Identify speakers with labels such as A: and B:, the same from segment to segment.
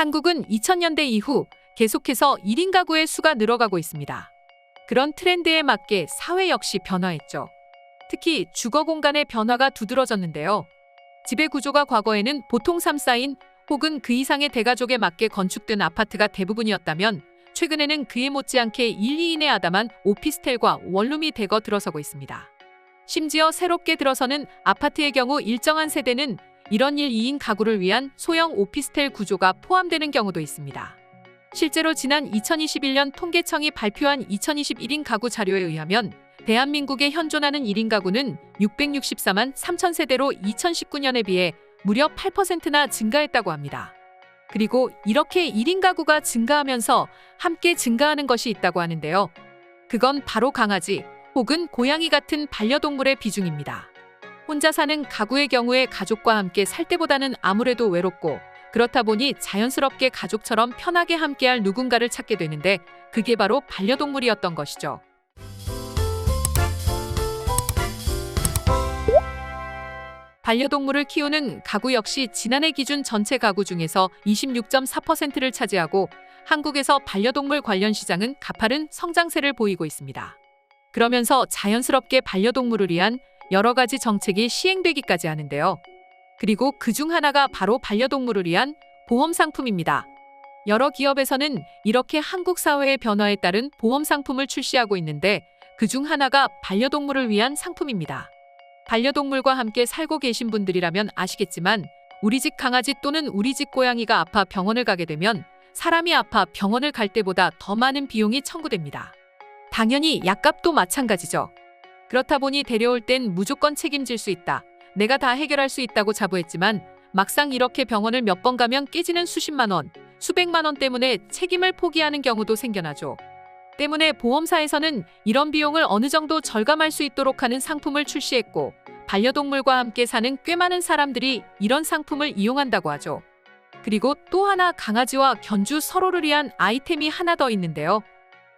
A: 한국은 2000년대 이후 계속해서 1인 가구의 수가 늘어가고 있습니다. 그런 트렌드에 맞게 사회 역시 변화했죠. 특히 주거 공간의 변화가 두드러졌는데요. 지배 구조가 과거에는 보통 3, 4인 혹은 그 이상의 대가족에 맞게 건축된 아파트가 대부분이었다면 최근에는 그에 못지않게 1, 2인의 아담한 오피스텔과 원룸이 대거 들어서고 있습니다. 심지어 새롭게 들어서는 아파트의 경우 일정한 세대는 이런 1, 2인 가구를 위한 소형 오피스텔 구조가 포함되는 경우도 있습니다. 실제로 지난 2021년 통계청이 발표한 2021인 가구 자료에 의하면 대한민국에 현존하는 1인 가구는 664만 3천 세대로 2019년에 비해 무려 8%나 증가했다고 합니다. 그리고 이렇게 1인 가구가 증가하면서 함께 증가하는 것이 있다고 하는데요. 그건 바로 강아지 혹은 고양이 같은 반려동물의 비중입니다. 혼자 사는 가구의 경우에 가족과 함께 살 때보다는 아무래도 외롭고 그렇다 보니 자연스럽게 가족처럼 편하게 함께할 누군가를 찾게 되는데 그게 바로 반려동물이었던 것이죠. 반려동물을 키우는 가구 역시 지난해 기준 전체 가구 중에서 26.4%를 차지하고 한국에서 반려동물 관련 시장은 가파른 성장세를 보이고 있습니다. 그러면서 자연스럽게 반려동물을 위한 여러 가지 정책이 시행되기까지 하는데요. 그리고 그 중 하나가 바로 반려동물을 위한 보험 상품입니다. 여러 기업에서는 이렇게 한국 사회의 변화에 따른 보험 상품을 출시하고 있는데 그 중 하나가 반려동물을 위한 상품입니다. 반려동물과 함께 살고 계신 분들이라면 아시겠지만 우리 집 강아지 또는 우리 집 고양이가 아파 병원을 가게 되면 사람이 아파 병원을 갈 때보다 더 많은 비용이 청구됩니다. 당연히 약값도 마찬가지죠. 그렇다 보니 데려올 땐 무조건 책임질 수 있다. 내가 다 해결할 수 있다고 자부했지만 막상 이렇게 병원을 몇 번 가면 깨지는 수십만 원, 수백만 원 때문에 책임을 포기하는 경우도 생겨나죠. 때문에 보험사에서는 이런 비용을 어느 정도 절감할 수 있도록 하는 상품을 출시했고 반려동물과 함께 사는 꽤 많은 사람들이 이런 상품을 이용한다고 하죠. 그리고 또 하나 강아지와 견주 서로를 위한 아이템이 하나 더 있는데요.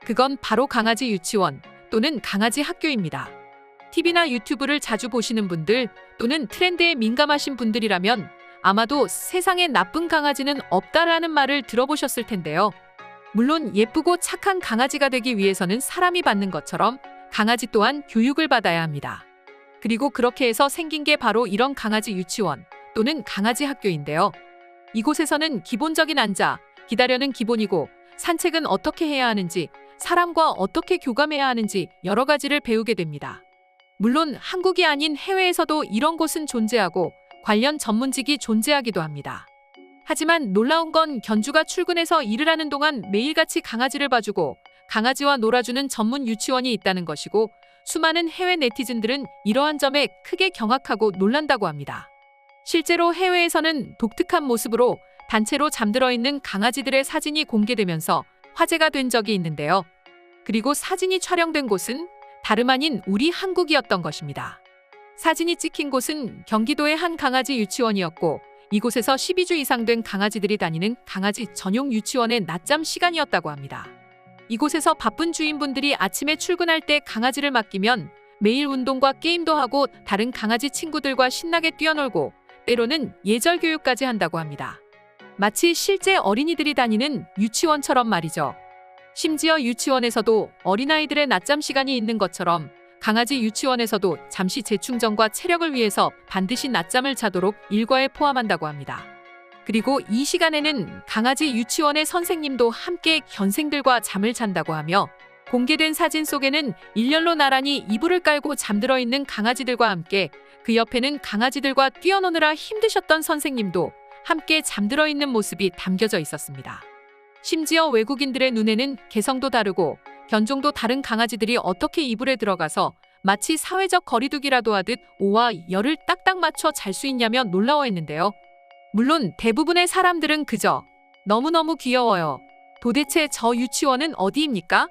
A: 그건 바로 강아지 유치원 또는 강아지 학교입니다. TV나 유튜브를 자주 보시는 분들 또는 트렌드에 민감하신 분들이라면 아마도 세상에 나쁜 강아지는 없다라는 말을 들어보셨을 텐데요. 물론 예쁘고 착한 강아지가 되기 위해서는 사람이 받는 것처럼 강아지 또한 교육을 받아야 합니다. 그리고 그렇게 해서 생긴 게 바로 이런 강아지 유치원 또는 강아지 학교인데요. 이곳에서는 기본적인 앉아, 기다려는 기본이고 산책은 어떻게 해야 하는지, 사람과 어떻게 교감해야 하는지 여러 가지를 배우게 됩니다. 물론 한국이 아닌 해외에서도 이런 곳은 존재하고 관련 전문직이 존재하기도 합니다. 하지만 놀라운 건 견주가 출근해서 일을 하는 동안 매일같이 강아지를 봐주고 강아지와 놀아주는 전문 유치원이 있다는 것이고 수많은 해외 네티즌들은 이러한 점에 크게 경악하고 놀란다고 합니다. 실제로 해외에서는 독특한 모습으로 단체로 잠들어 있는 강아지들의 사진이 공개되면서 화제가 된 적이 있는데요. 그리고 사진이 촬영된 곳은 다름 아닌 우리 한국이었던 것입니다. 사진이 찍힌 곳은 경기도의 한 강아지 유치원이었고 이곳에서 12주 이상 된 강아지들이 다니는 강아지 전용 유치원의 낮잠 시간이었다고 합니다. 이곳에서 바쁜 주인분들이 아침에 출근할 때 강아지를 맡기면 매일 운동과 게임도 하고 다른 강아지 친구들과 신나게 뛰어놀고 때로는 예절 교육까지 한다고 합니다. 마치 실제 어린이들이 다니는 유치원처럼 말이죠. 심지어 유치원에서도 어린아이들의 낮잠 시간이 있는 것처럼 강아지 유치원에서도 잠시 재충전과 체력을 위해서 반드시 낮잠을 자도록 일과에 포함한다고 합니다. 그리고 이 시간에는 강아지 유치원의 선생님도 함께 견생들과 잠을 잔다고 하며 공개된 사진 속에는 일렬로 나란히 이불을 깔고 잠들어 있는 강아지들과 함께 그 옆에는 강아지들과 뛰어노느라 힘드셨던 선생님도 함께 잠들어 있는 모습이 담겨져 있었습니다. 심지어 외국인들의 눈에는 개성도 다르고 견종도 다른 강아지들이 어떻게 이불에 들어가서 마치 사회적 거리두기라도 하듯 오와 열을 딱딱 맞춰 잘 수 있냐며 놀라워했는데요. 물론 대부분의 사람들은 그저 너무너무 귀여워요. 도대체 저 유치원은 어디입니까?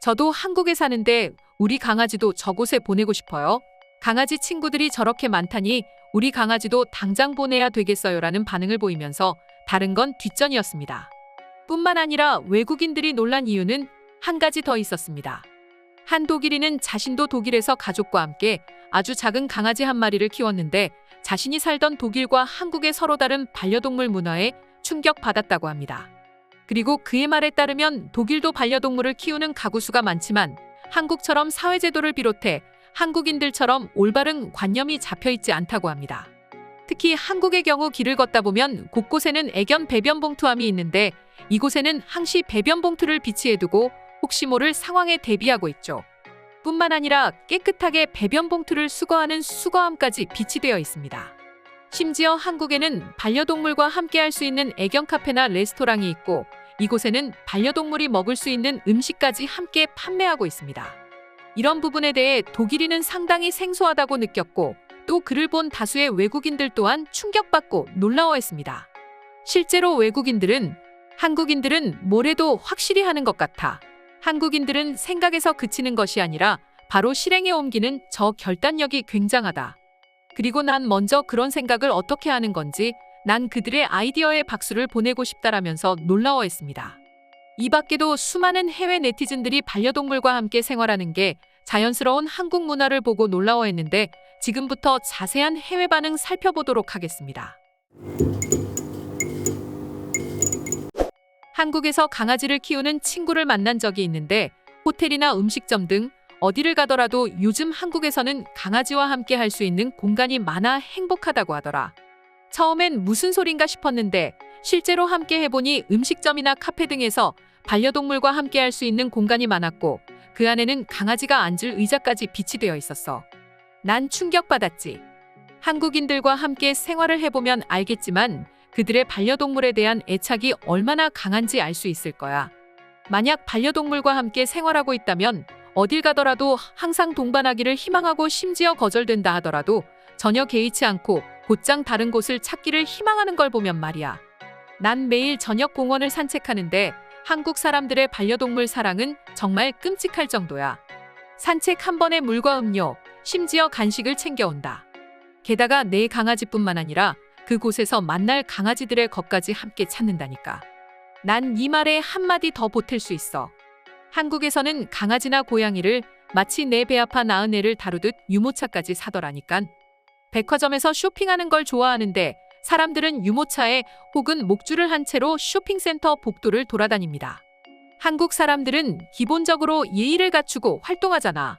A: 저도 한국에 사는데 우리 강아지도 저곳에 보내고 싶어요. 강아지 친구들이 저렇게 많다니 우리 강아지도 당장 보내야 되겠어요라는 반응을 보이면서 다른 건 뒷전이었습니다. 뿐만 아니라 외국인들이 놀란 이유는 한 가지 더 있었습니다. 한 독일인은 자신도 독일에서 가족과 함께 아주 작은 강아지 한 마리를 키웠는데 자신이 살던 독일과 한국의 서로 다른 반려동물 문화에 충격받았다고 합니다. 그리고 그의 말에 따르면 독일도 반려동물을 키우는 가구 수가 많지만 한국처럼 사회제도를 비롯해 한국인들처럼 올바른 관념이 잡혀 있지 않다고 합니다. 특히 한국의 경우 길을 걷다 보면 곳곳에는 애견 배변 봉투함이 있는데 이곳에는 항시 배변 봉투를 비치해 두고 혹시 모를 상황에 대비하고 있죠. 뿐만 아니라 깨끗하게 배변 봉투를 수거하는 수거함까지 비치되어 있습니다. 심지어 한국에는 반려동물과 함께 할 수 있는 애견 카페나 레스토랑이 있고 이곳에는 반려동물이 먹을 수 있는 음식까지 함께 판매하고 있습니다. 이런 부분에 대해 독일인은 상당히 생소하다고 느꼈고 또 그를 본 다수의 외국인들 또한 충격받고 놀라워했습니다. 실제로 외국인들은 한국인들은 뭐래도 확실히 하는 것 같아. 한국인들은 생각에서 그치는 것이 아니라 바로 실행에 옮기는 저 결단력이 굉장하다. 그리고 난 먼저 그런 생각을 어떻게 하는 건지 난 그들의 아이디어에 박수를 보내고 싶다라면서 놀라워했습니다. 이 밖에도 수많은 해외 네티즌들이 반려동물과 함께 생활하는 게 자연스러운 한국 문화를 보고 놀라워했는데 지금부터 자세한 해외 반응 살펴보도록 하겠습니다. 한국에서 강아지를 키우는 친구를 만난 적이 있는데 호텔이나 음식점 등 어디를 가더라도 요즘 한국에서는 강아지와 함께 할 수 있는 공간이 많아 행복하다고 하더라. 처음엔 무슨 소린가 싶었는데 실제로 함께 해보니 음식점이나 카페 등에서 반려동물과 함께 할 수 있는 공간이 많았고 그 안에는 강아지가 앉을 의자까지 비치되어 있었어. 난 충격받았지. 한국인들과 함께 생활을 해보면 알겠지만 그들의 반려동물에 대한 애착이 얼마나 강한지 알 수 있을 거야. 만약 반려동물과 함께 생활하고 있다면 어딜 가더라도 항상 동반하기를 희망하고 심지어 거절된다 하더라도 전혀 개의치 않고 곧장 다른 곳을 찾기를 희망하는 걸 보면 말이야. 난 매일 저녁 공원을 산책하는데 한국 사람들의 반려동물 사랑은 정말 끔찍할 정도야. 산책 한 번에 물과 음료, 심지어 간식을 챙겨온다. 게다가 내 강아지뿐만 아니라 그곳에서 만날 강아지들의 것까지 함께 찾는다니까. 난 이 말에 한마디 더 보탤 수 있어. 한국에서는 강아지나 고양이를 마치 내 배 아파 낳은 애를 다루듯 유모차까지 사더라니깐. 백화점에서 쇼핑하는 걸 좋아하는데 사람들은 유모차에 혹은 목줄을 한 채로 쇼핑센터 복도를 돌아다닙니다. 한국 사람들은 기본적으로 예의를 갖추고 활동하잖아.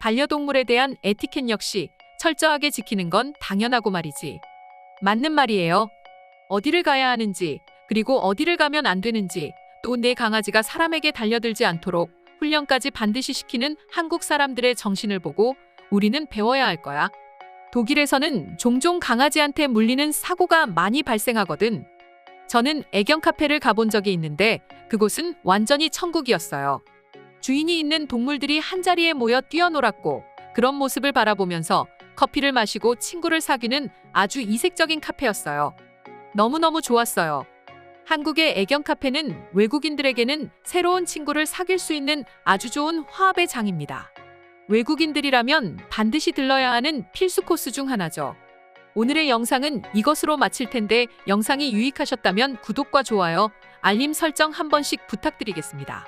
A: 반려동물에 대한 에티켓 역시 철저하게 지키는 건 당연하고 말이지. 맞는 말이에요. 어디를 가야 하는지, 그리고 어디를 가면 안 되는지, 또 내 강아지가 사람에게 달려들지 않도록 훈련까지 반드시 시키는 한국 사람들의 정신을 보고 우리는 배워야 할 거야. 독일에서는 종종 강아지한테 물리는 사고가 많이 발생하거든. 저는 애견 카페를 가본 적이 있는데 그곳은 완전히 천국이었어요. 주인이 있는 동물들이 한자리에 모여 뛰어놀았고 그런 모습을 바라보면서 커피를 마시고 친구를 사귀는 아주 이색적인 카페였어요. 너무너무 좋았어요. 한국의 애견 카페는 외국인들에게는 새로운 친구를 사귈 수 있는 아주 좋은 화합의 장입니다. 외국인들이라면 반드시 들러야 하는 필수 코스 중 하나죠. 오늘의 영상은 이것으로 마칠 텐데 영상이 유익하셨다면 구독과 좋아요, 알림 설정 한 번씩 부탁드리겠습니다.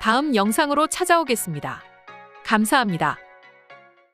A: 다음 영상으로 찾아오겠습니다. 감사합니다.